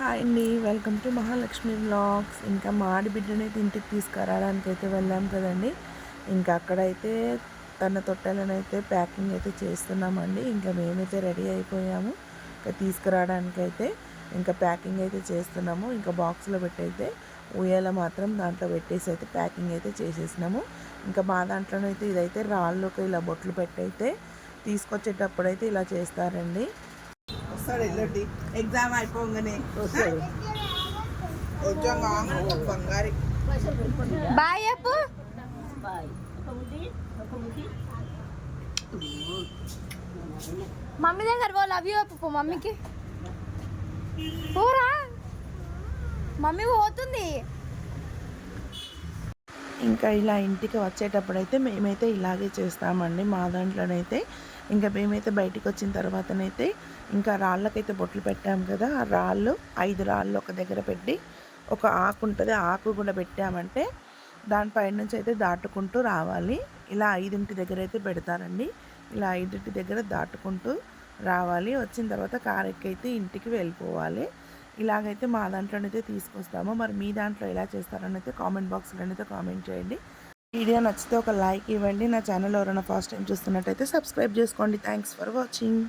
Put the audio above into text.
Hi అండి. Welcome to Mahalakshmi blogs ఇంకా మాడి బిడ్డనైతే ఇంటికి తీసుకురావడానికి అయితే వెళ్ళాం కదండి. ఇంకా అక్కడైతే తన తొట్టెలను ప్యాకింగ్ అయితే చేస్తున్నామండి. ఇంకా మేమైతే రెడీ అయిపోయాము. ఇంకా తీసుకురావడానికి అయితే ఇంకా ప్యాకింగ్ అయితే చేస్తున్నాము. ఇంకా బాక్స్లో పెట్టయితే ఉయ్యాల మాత్రం దాంట్లో పెట్టేసి అయితే ప్యాకింగ్ అయితే చేసేసినాము. ఇంకా మా దాంట్లోనైతే ఇదైతే రాళ్ళకి ఇలా బొట్లు పెట్టయితే తీసుకొచ్చేటప్పుడైతే తీసుకొచ్చేటప్పుడు అయితే ఇలా చేస్తారండి. వస్తాడు ఎల్లుండి ఎగ్జామ్ అయిపోగానే. వస్తాడు. బంగారి. బాయ్ చెప్పు. మమ్మీ దగ్గర పో లవ్ యూ చెప్పు మమ్మీకి. పోరా మమ్మీ పోతుంది. ఇంకా ఇలా ఇంటికి వచ్చేటప్పుడు అయితే మేమైతే ఇలాగే చేస్తామండి. మా దాంట్లోనైతే ఇంకా మేమైతే బయటికి వచ్చిన తర్వాతనైతే ఇంకా రాళ్ళకైతే బొట్లు పెట్టాము కదా ఆ రాళ్ళు ఐదు రాళ్ళు ఒక దగ్గర పెట్టి ఒక ఆకు ఉంటుంది ఆకు కూడా పెట్టామంటే దానిపైన నుంచి అయితే దాటుకుంటూ రావాలి. ఇలా ఐదింటి దగ్గర అయితే పెడతారండి. ఇలా ఐదింటి దగ్గర దాటుకుంటూ రావాలి. వచ్చిన తర్వాత కారెక్కైతే ఇంటికి వెళ్ళిపోవాలి. ఇలాగైతే మా దాంట్లోనైతే తీసుకొస్తాము. మరి మీ దాంట్లో ఎలా చేస్తారని అయితే కామెంట్ బాక్స్లో అయితే కామెంట్ చేయండి. వీడియో నచ్చితే ఒక లైక్ ఇవ్వండి. నా ఛానల్ ఎవరైనా ఫస్ట్ టైం చూస్తున్నట్టయితే సబ్స్క్రైబ్ చేసుకోండి. Thanks for watching.